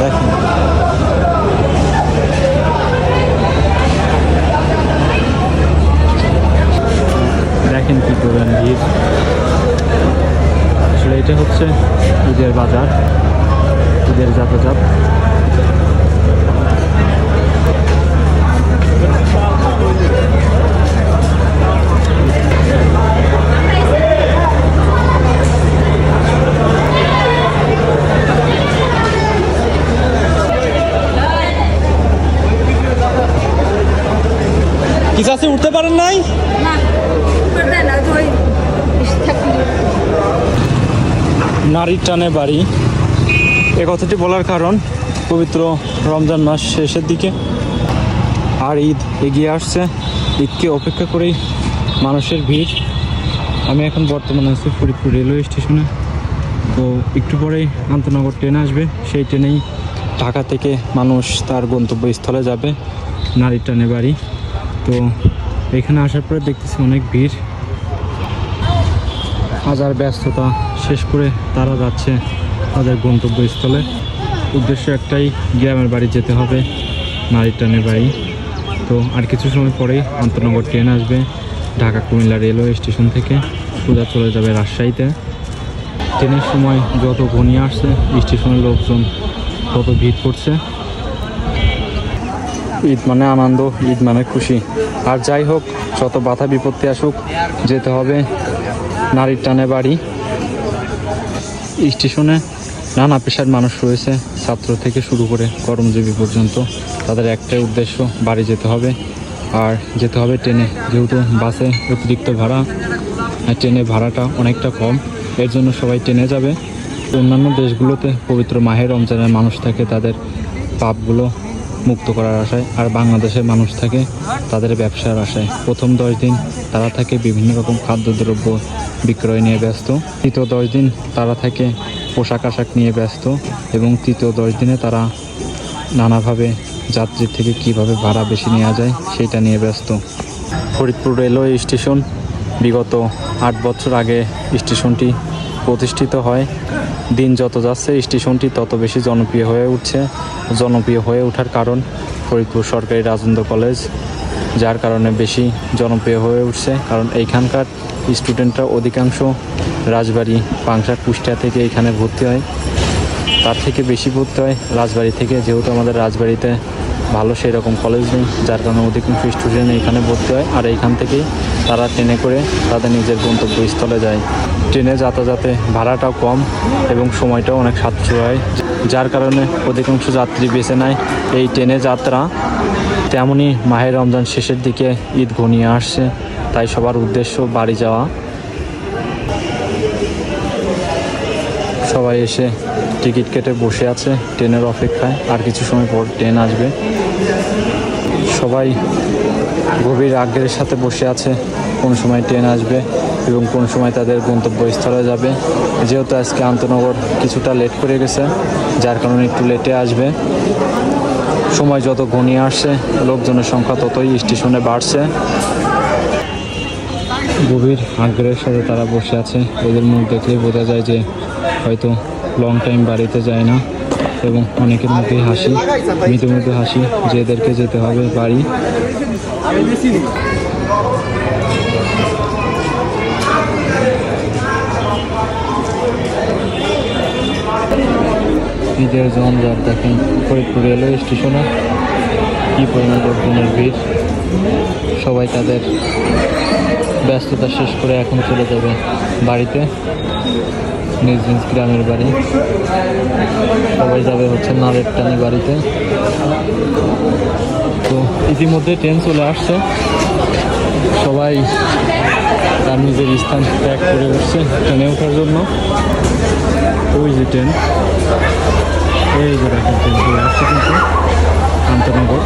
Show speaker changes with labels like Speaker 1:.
Speaker 1: দেখেন। দেখেন কি করবেন ভিড় আসলে এটা হচ্ছে ঈদের বাজার ঈদের যাতায়াত। কি চাষে উঠতে পারেন নাই? নারীর টানে বাড়ি। এ কথাটি বলার কারণ পবিত্র রমজান মাস শেষের দিকে। আর ঈদ এগিয়ে আসছে। ঈদকে অপেক্ষা করেই মানুষের ভিড়। আমি এখন বর্তমানে আছি ফরিদপুর রেলওয়ে স্টেশনে। তো একটু পরেই আন্তনগর ট্রেন আসবে। সেই ট্রেনেই ঢাকা থেকে মানুষ তার গন্তব্যস্থলে যাবে। নারীর টানে বাড়ি। তো এখানে আসার পরে দেখতেছি অনেক ভিড়। হাজার ব্যস্ততা শেষ করে তারা যাচ্ছে তাদের গন্তব্যস্থলে। উদ্দেশ্য একটাই, গ্রামের বাড়ি যেতে হবে নারীর টানের বাড়ি। তো আর কিছু সময় পরেই আন্তনগর ট্রেন আসবে, ঢাকা কুমিল্লা রেলওয়ে স্টেশন থেকে। সোজা চলে যাবে রাজশাহীতে। ট্রেনের সময় যত ঘনিয়ে আসছে, স্টেশনের লোকজন তত ভিড় করছে। ঈদ মানে আনন্দ, ঈদ মানে খুশি। আর যাই হোক, যত বাধা বিপত্তি আসুক, যেতে হবে নারীর টানে বাড়ি। স্টেশনে নানা পেশার মানুষ রয়েছে, ছাত্র থেকে শুরু করে কর্মজীবী পর্যন্ত। তাদের একটাই উদ্দেশ্য, বাড়ি যেতে হবে। আর যেতে হবে ট্রেনে, যেহেতু বাসে অতিরিক্ত ভাড়া ট্রেনে ভাড়াটা অনেকটা কম, এর জন্য সবাই ট্রেনে যাবে। অন্যান্য দেশগুলোতে পবিত্র মাহের রমজানের মানুষ থাকে, তাদের পাপগুলো মুক্ত করার আশায় আর বাংলাদেশের মানুষ থাকে তাদের ব্যবসার আশায়। প্রথম দশ দিন তারা থাকে বিভিন্ন রকম খাদ্যদ্রব্য বিক্রয় নিয়ে ব্যস্ত। তৃতীয় দশ দিন তারা থাকে পোশাক আশাক নিয়ে ব্যস্ত এবং তৃতীয় দশ দিনে তারা নানাভাবে যাত্রীর থেকে কীভাবে ভাড়া বেশি নেওয়া যায় সেটা নিয়ে ব্যস্ত। ফরিদপুর রেলওয়ে স্টেশন, বিগত আট বছর আগে স্টেশনটি প্রতিষ্ঠিত হয়। দিন যত যাচ্ছে, স্টেশনটি তত বেশি জনপ্রিয় হয়ে উঠছে। জনপ্রিয় হয়ে ওঠার কারণ ফরিদপুর সরকারি রাজেন্দ্র কলেজ, যার কারণে বেশি জনপ্রিয় হয়ে উঠছে। কারণ এইখানকার স্টুডেন্টরা অধিকাংশ রাজবাড়ি পাংশা কুষ্টিয়া থেকে এখানে ভর্তি হয়। তার থেকে বেশি ভর্তি হয় রাজবাড়ি থেকে, যেহেতু আমাদের রাজবাড়িতে ভালো সেই রকম কলেজ নেই, যার কারণে অধিকাংশ স্টুডেন্ট এখানে ভর্তি হয়। আর এইখান থেকেই তারা ট্রেনে করে তাদের নিজের গন্তব্যস্থলে যায়। ট্রেনে যাতায়াতে ভাড়াটাও কম এবং সময়টাও অনেক সাশ্রয় হয়। যার কারণে অধিকাংশ যাত্রী বেছে নেয়, এই ট্রেনে যাত্রা তেমনই মাহের রমজান শেষের দিকে ঈদ ঘনিয়ে আসছে। তাই সবার উদ্দেশ্য বাড়ি যাওয়া। সবাই এসে টিকিট কেটে বসে আছে ট্রেনের অপেক্ষায়। আর কিছু সময় পর ট্রেন আসবে। সবাই গভীর আগ্রহের সাথে বসে আছে। কোন সময় ট্রেন আসবে এবং কোন সময় তাদের গন্তব্যস্থলে যাবে। যেহেতু আজকে আন্তনগর কিছুটা লেট করে গেছে, যার কারণে একটু লেটে আসবে। সময় যত ঘনিয়ে আসছে, লোকজনের সংখ্যা ততই স্টেশনে বাড়ছে। গভীর আগ্রহের সাথে তারা বসে আছে। এদের মুখ দেখলেই বোঝা যায় যে হয়তো লং টাইম বাড়িতে যায় না এবং অনেকের মধ্যেই হাসি মৃদু মৃদু হাসি যেদেরকে যেতে হবে বাড়ি। ঈদের জমজট দেখেন, ফরিদপুর রেলওয়ে স্টেশনে, কী পরিমাণ লোকজনের ভিড়, সবাই তাদের ব্যস্ততা শেষ করে এখন চলে যাবে বাড়িতে। নিজ নিজ গ্রামের বাড়ি। সবাই যাবে হচ্ছে নারের টানি বাড়িতে। তো ইতিমধ্যে ট্রেন চলে আসছে। সবাই তার নিজের স্থান ত্যাগ করে উঠছে ট্রেনে ওঠার জন্য। ওই যে ট্রেন। এই যে ট্রেন চলে আসছে কিন্তু আন্তনগর